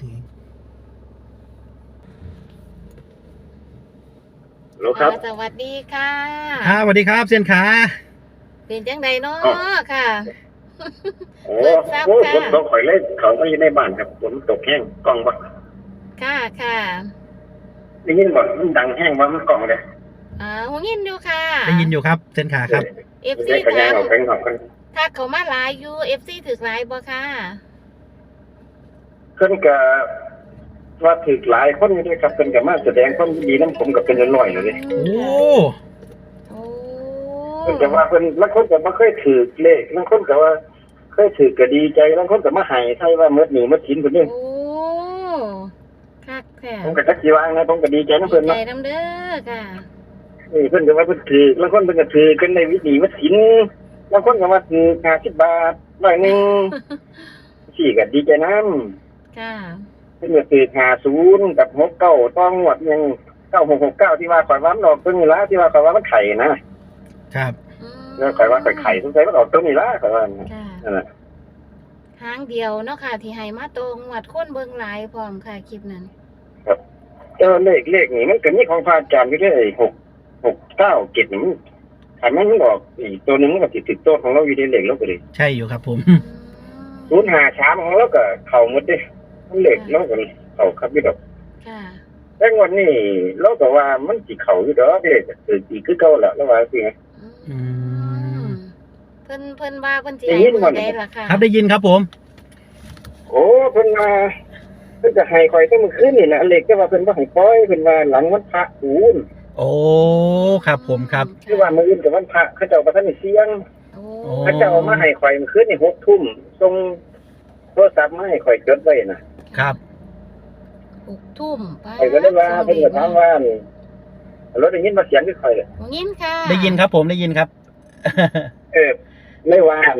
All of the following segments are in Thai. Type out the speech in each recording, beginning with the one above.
ถือโลครับอ่าสวัสดีค่ะครับสวัสดีครับเซียนขาเป็นจังไดเนาะอ้าวค่ะโอ้เปิดทราบโหค่ะฝนตกข่อยเลยเขาก็อยู่ในบ้านครับฝนตกแห้งกล้องบ่ค่ะค่ะได้ยินบ่มันดังแห้งว่ามันกล้องเลยอ่าหูยินอยู่ค่ะได้ยินอยู่ครับเซียนขาครับเอฟได้ซีกระยาถางมออกไปข้างนอกกันถ้าเขามาหลายอยู่เอฟซีถึกหลายบ่ค่ะ เพิ่นก็ว่าถือหลายคนอยู่ด้วยครับเพิ่นก็มาแสดงความยินดีนํผมก็เป็นร้อยๆเลย โอ้ โอ้เพิ่นก็ว่าเพิ่นบางคนก็บ่เคยถือเลขบางคนก็ว่าเคยถือก็ดีใจบางคนก็มาให้ใช่ว่าหมดหนี้หมดสินเพิ่นนี่โอ้คักแท้ผมก็จักสิว่าไงผมก็ดีใจนํดีเพิ่นใจเนาะน้ำเด้อค่ะนี่เพิ่นก็ว่าเพิ่นถือบางคนเพิ่นก็ถือกันในวิถีหมดสินบางคนก็ว่าถือ50บาทร้อยหนึงสี่ก็ดีใจนำ ค่ะเพิ่นก็คือ50กับ69ต้องหมดยัง9669ที่ว่าข่อยว่ามันออกตัวนี้ละที่ว่าข่อยว่ามันไข่นะครับ อืมแล้วข่อยว่าข่อยไข่สงสัยมันออกตัวนี้ละข่อยว่าค่ะนั่นน่ะหางเดียวเนาะค่ะ ที่ให้มาตรงวัดคนเบิ่งหลายพร้อมค่ะคลิปนั้นเออเลขเลขนี่มันก็มีของพระอาจารย์อยู่ด้วย6 6 9 7นี่มันถ้ามันออกอีกตัวหนึงมันก็สิติดตัวของเราอยู่ในเลขเราก็เลยใช่อยู่ครับผม อืม053ของเราก็เข้าหมดเด้ มันเลขเราก็เข้าครับอยู่ดอกค่ะ แต่งวันนี้เราก็ว่ามันสิเข้าอยู่ดอกเด้คืออีกคือเก่าละแล้วว่าสิไงอืมเพิ่นเพิ่นว่าเพิ่นสิได้ให้ยินบ่มื้อเนี่ใดยล่ะค่ะครับได้ยินครับผมโอ้เพิ่นมาเพิ่นจะให้ข่อยแต่เมื่อคืนนี่นะเลขแต่ว่าเพิ่นบ่ให้ปล่อยเพิ่นว่าหลังวันพระอูนโอ้ครับผมครับ คือว่ามื้ออื่นกับวันพระเขาเจ้าบ่ทันได้เสียง โอ้โอ้ เขาเจ้าเอามาให้ข่อยเมื่อคืนนี่6ทุ่มส่งโทรศัพท์มาให้ข่อยจดไว้น่ะ ครับ หกทุ่มไปข่อยก็เลยว่าเพิ่นก็ถามว่านี่รถได้ยินว่าเสียงคือข่อยเลยหูยินค่ะได้ยินครับผมได้ยินครับ เออเลยว่าอั่น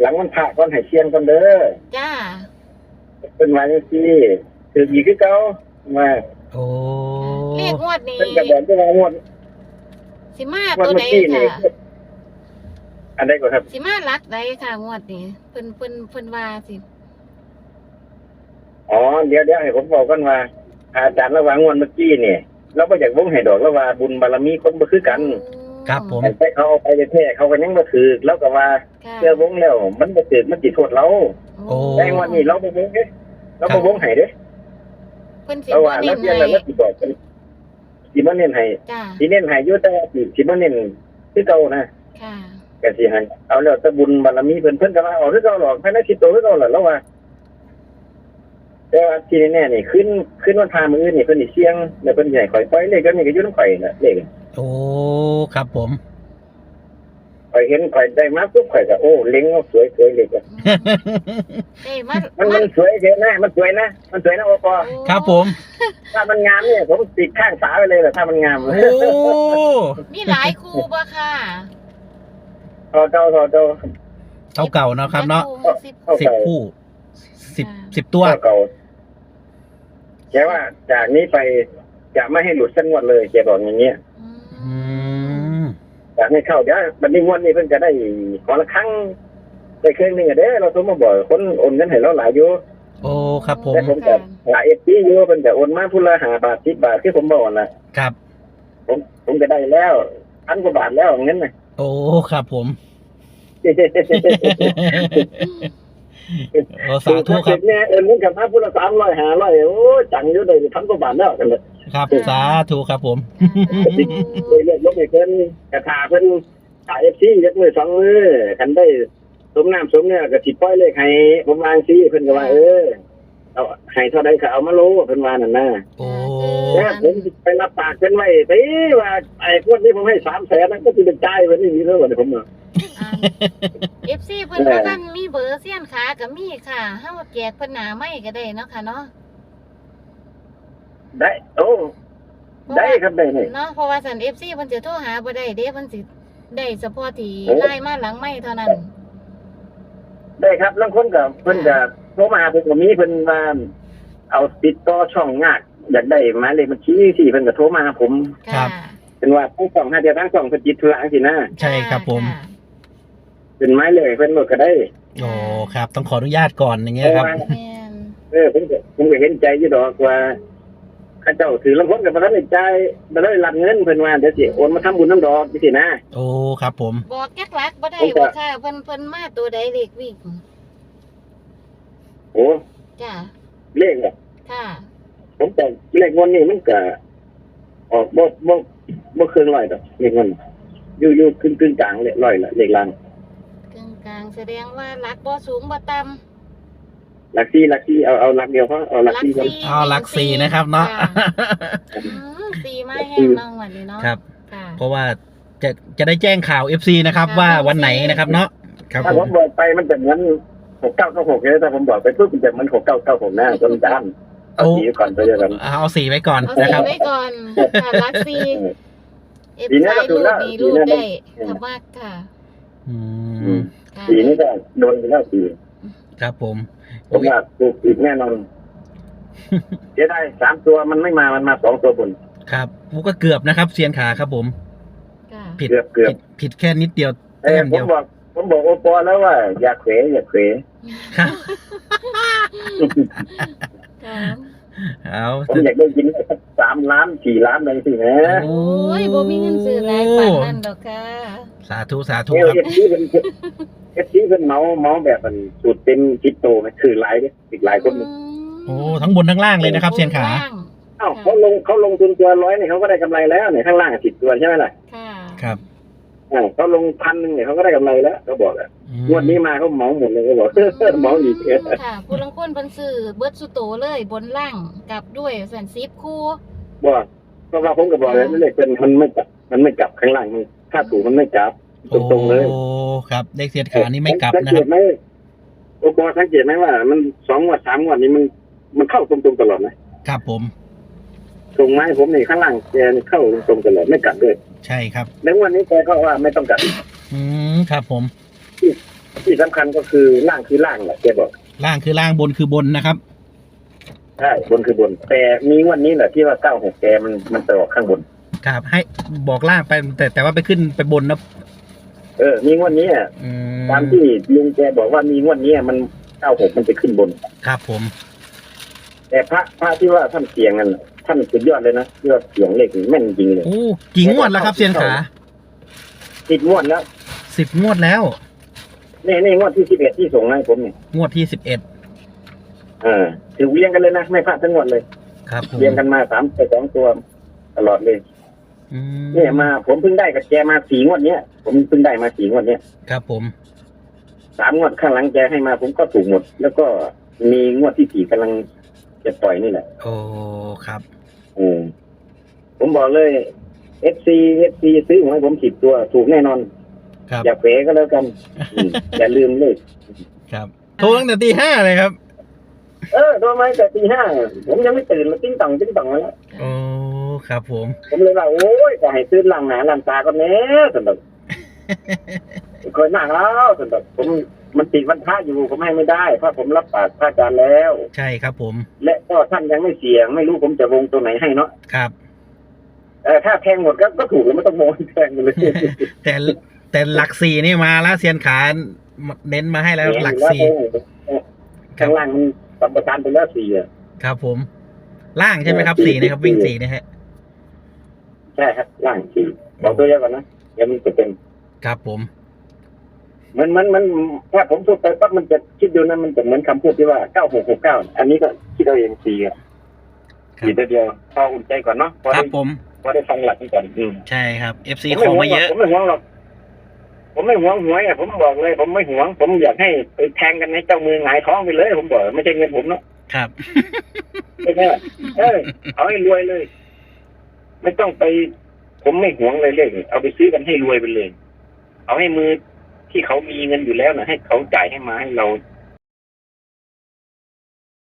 หลังวันพระก่อนให้เสียงก่อนเด้อจ้าเพิ่นว่าจังซี่คืออีกคือเก่าว่าโอ้เลขงวดนี้เพิ่นก็บอกว่าว่างวดสิมาวันตัวเมื่ใดอกี้นี่ค่ะอันใดก็ครับ สิมารักใดค่ะงวดนี้เพิ่นเพิ่นเพิ่นว่าสิ อ๋อเดี๋ยวเดี๋ยวให้ผมบอกกันว่า อาจารย์ระหว่างวันเมื่อกี้เนี่ยเราไม่อยากวงให้ดอกแล้วว่าบุญบารมีคนบ่คือกันครับผม แต่เขาเอาไปแท้ๆเขาก็ยังบ่ถือแล้วก็ว่าค่ะเชื่อวงแล้ว มันบ่ถือมันสิโทษเราโอ้ แต่วันนี้เราบ่วงเด้เราบ่วงให้เด้เพิ่นสิเพราะบ่ว่าเน้เรานเรียนให้แล้วเราสิบอกกันสิบ่เน้นให้จ้าสิเน้นให้อยู่แต่ว่าสิสิบ่เน้นคือเก่านะ ค่ะ ก็สิให้เอาแล้วแต่บุญบารมีเพิ่นเพิ่นก็ว่าเอาคือเก่าหรอกภายในสิบโตคือเก่าหรอกแล้วว่า แต่ว่าที่แน่ๆนี่ขึ้นขึ้นวันพามื้อนี่เพิ่นสิเสียงแล้วเพิ่นสิให้ข่อยปล่อยเลขก็นี่ก็อยู่นำข่อยน่ะเลขโอ้ครับผม ข่อยเห็นข่อยได้มาปุ๊บข่อยก็โอ้เล็งเอาสวยสวยเลยจ้ะเอ้ยมามันมามันสวยเกินนะมันสวยนะมันสวยนะโอปอครับผม ถ้ามันงามเนี่ยผมติดข้างฝาไปเลยแหละถ้ามันงามโอ้มีหลายคู่บ่ค่ะทอเจ้าทอเจ้าเท่าเก่าเนาะครับเนาะสิบเท่าสิบเก่าคู่สิบค่ะสิบตัวเท่าเก่า แกว่าจากนี้ไปจะไม่ให้หลุดสักงวดเลยแกบอกอย่างเงี้ยอือืมมจากนี้เข้าเดี๋ยวบันนี้งวดนี้เพิ่นจะได้ขอละครั้งได้เครื่องหนึงอะเด้อเราโทรมาบอกคนโอนเงินให้เราหลายอยู่โอ้ครับผม แต่ผมจะหลายเอฟซีอยู่เพิ่นจะโอนมาพุ่นละหาบาทสิบบาทที่ผมบอกน่ะ ครับ ผมผมจะได้แล้วพันกว่าบาทแล้วเงินน่ะ โอ้ครับผมโอ้ สาธุครับเนี่ยเอ็นเงินกับพระพุทธสามร้อยห้าร้อยโอ้จังอยู่เลยพันกว่าบาทแล้วกันเลยครับ สาธุครับผมเลยเรียกลบไปเพิ่นกระถาเพิ่นขายเอฟซียักมือสองมือคันได้สมน้ำสมเนี่ยก็สิปล่อยเลขให้ผมวางซีเพิ่นก็ว่าเออเอาให้เท่าใดก็เอามาโลเพิ่นว่านั่นน่ะโอ้แล้วผมไปรับปากเพิ่นไว้ไปว่าไอ้พวกนี้ผมให้สามแสนนั่นก็สิเป็นจ่ายไว้นี่มีเท่าไหร่ผมเนาะ เอฟซีเพิ่นว่าท่านมีเบอร์เสี้ยนขากับมีค่ะเฮาแจกเพิ่นหนาไม่ก็ได้เนาะค่ะเนาะได้ โอ้ ได้ครับได้นี่เนาะเพราะว่าสันเอฟซีเพิ่นจะโทรหาบ่ได้เด้เพิ่นสิได้เฉพาะที่โอ้ไล่มาหลังไม่เท่านั้น ได้ครับบางคนก็เพิ่นก็โทรมาหาผมก็มีเพิ่นว่าเอาติดต่อช่องงากอยากได้หมายเลขบัญชีที่เพิ่นก็โทรมาหาผมค่ะเป็นว่าทั้งสองหาเดียวทั้งสองเพิ่นจิตธุระจังซี่นะใช่ครับผมะ เป็นไม้เลยเพิ่นโหลดก็ได้โอ้ครับ ต้องขออนุญาตก่อนอย่างเพเงี้ยราะครับว่าแม่นเออผมก็ผมก็เห็นใจอยู่ดอกว่าข้าเจ้าถือลำพ้นกับพระท่านใจายบ่ได้รับเงินเพิ่นว่าเดี๋ยวสิโอนมาทำบุญน้ำดอกจังซี่นะ โอ้ครับผม บอกแก๊กหลักบ่ได้ผมก็บ่ค่ะเพิ่นเพิ่นมาตัวใดเลขวิ่งโอ้จ้าเลขอะค่ะผมแต่เลขงวดนี้มันก็ออกบ่บ่บ่เครื่องร้อยดอกเลขงวดนี้อยู่อยู่ครึ่งครึ่งกลางเลขร้อยละเลขล่างกึ่งกลางแสดงว่าหลักบ่สูงบ่ต่ำหลักซี่หลักซี่เอาเอาหลักเดียวพอเอาหลักซี่ก่อนเอาหลักสี่นะครับเนาะค่อืมสี่มาแห้งน้องวันนี้เนาะครับ ค่ะเพราะว่าจะจะได้แจ้งข่าว FC นะครับค่ะว่าวันไหนนะครับเนาะครับถ้าผผมมบอกไปมันจะเหมือนหกเก้าเก้าหกเลยถ้าผมบอกไปปุ๊บมันจะเหมือนหกเก้าเก้าหกนะจนจานเอาสีก่อนไปเดียวกันเอาสีไว้ก่อนเอานะสี่ครับไว้ก่อนค่ะหลักสี่เอฟปีหน้าไซก็รูถูกดแล้วมีรูดปีหน้าได้อืมถ้ามากค่ะ อือืมมค่ะ สีนี้ก็โดนไปแล้วสีครับผมผมว่าถูกอีกแน่นอนเสียได้สามตัวมันไม่มามันมาสองตัวบน ครับผมก็เกือบนะครับเซียนขาครับผมค่ะผิดเกือบเกือบผิดผิดแค่นิดเดียวเอแต้อมผเดีมยวบอกผมบอกโอปอแล้วว่า อย่าเขวอย่าเขวครับค่ะเอาผมอยากได้ยินสักสามล้านสี่ล้านเลยสินะโอ้ยบ่มีเงินซื้อหลายปานนั้นดอกค่ะ สาธุสาธุเอครับ ฟซีเป็นเอฟซีเป็นเมาเมาแบบมันสูตรเต็มจิตโตไหมคือหลายเนี่ยอีกหลายคนเนี่ยโอ้ทั้งบนทั้งล่างเลยนะครับเซียนขาล่งอ้าวเขาลงเขาลงทุนตัวร้อยเนี่ยเขาก็ได้กำไรแล้วเนี่ยข้างล่างสิบตัวใช่ไหมล่ะค่ะครับอ่าเขาลงพันหนึ่งเนี่ยเขาก็ได้กำไรแล้วเขาบอกอะอืมงวดนี้มาเขาเหมาหมดเลยเขาบอกเหมาอีกค่ะผู้ลังคนเพิ่นซื้อเบิดสุโตเลยบนล่างกลับด้วยสันซิปคู่บอกเพราะว่าผมก็บอกเลยเลขเป็นมันไม่จับมันไม่จับข้างล่างมันถ้าถูกมันไม่จับ ตรงๆเลยโอ้ครับเลขเซียนขานี่ไม่กลับสังนะเกครัตบไหมโอปอสังเกตไหมว่า มันสองงวดสามงวดนี้มันมันเข้าตรงๆตลอดนะครับผมตรงไม้ผมนี่ข้างล่างแกนี่เข้าตรงๆตลอดไม่กัดด้วย ใช่ครับแล้วงวันนี้แกก็ว่าไม่ต้องกัดอืมครับผม ที่สำคัญก็คือล่างคือล่างแหละแกบอก ล่างคือล่างบนคือบนนะครับใช่บนคือบน แต่มีงวันนี้แหละที่ว่าเก้าหกแกมันมันไปออกข้างบนครับให้บอกล่างไปแต่แต่ว่าไปขึ้นไปบนนะ เออ มีงวันนี้อะอืมตามที่ลุงแกบอกว่ามีงวันนี้มันเก้าหกมันจะขึ้นบน ครับผม แต่พระพระที่ว่าท่านเสียงกันน่ะท่านสุดยอดเลยนะที่ว่าเสียงเลขนี่แม่นจริงเลยโอ้กี่งวดแล้วครับเซียนขาติดงวดแล้วสิบงวดแล้ว นี่นี่งวดที่สิบเอ็ดที่ส่งมาให้ผมเนี่ยงวดที่สิบเอ็ดเออถือเรียงกันเลยนะไม่พลาดทั้งงวดเลยครับผมเรียงกันมาสามไปสองตัวตลอดเลย อืมเนี่ยมาผมเพิ่งได้กับแกมาสี่งวดเนี้ย ผมเพิ่งได้มาสี่งวดเนี้ยครับผมสามงวดข้างหลังแกให้มาผมก็ถูกหมด แล้วก็มีงวดที่สี่กำลังจะปล่อยนี่แหละโอ้ครับอืมผมบอกเลยเอฟซีเอฟซีซื้อหวยผมสิบตัวถูกแน่นอน ครับอย่าเป๋ก็แล้วกันอืมอย่าลืมเลขครับโทรตั้งแต่ตีห้าเลยครับเออโทรมาแต่ตีห้าผมยังไม่ตื่นเลยติ้งต่องติ้งต่องแล้วโอ้ครับผม ผมเลยว่าโอ้ยจะให้ซื้อหลังหนาหลังตาก็แน่สำห รับเคยนั่งแล้วสำหรับผมมันติดวันพระอยู่ผมให้ไม่ได้เพราะผมรับปากพระอาจารย์แล้ว ใช่ครับผม และก็ท่านยังไม่เสียง ไม่รู้ผมจะวงตัวไหนให้เนาะครับเออถ้าแทงหมดก็ก็ถูกแล้วไม่ต้องโมยแทงไปเลยแต่แต่หลักสี่นี่มาแล้วเซียนขาเน้นมาให้แล้วหลักสี่ครัข้าบงล่างมันสัมปทานไปแล้วสี่อะครับผม ล่างใช่ไหมครับเออสี่นะครับสี่วิ่งสี่นะฮะใช่ครับล่างสี่บอกตัวเยอะก่อนนะเดี๋ยวมันจะเป็น ครับผม มันมันมันถ้าผมพูดไปปั๊บมันจะคิดดูนะมันจะเหมือนคำพูดที่ว่าเก้าหกหกเก้าอันนี้ก็คิดเอาเองสี่อะครับสี่ตัวเดียวพออุ่นใจก่อนเนาะพอครัได้บผม พอได้ฟังหลักก่อนอืมใช่ครับ FC ผมขไม่อหวมางหรเยอกอะ ผมไม่หวงหรอกผมไม่หวงหวยอะผมบอกเลย ผมไม่หวง ผมอยากให้ไปแทงกันในเจ้ามือหงายท้องไปเลย ผมบอกไม่ใช่เงินผมเนาะครับ ไม่ใช่เออเอาให้รวยเลย ไม่ต้องไป ผมไม่หวงเลยเลยเอาไปซื้อกันให้รวยไปเลย เอาให้มือที่เขามีเงินอยู่แล้วนะให้เขาจ่ายให้มาให้เรา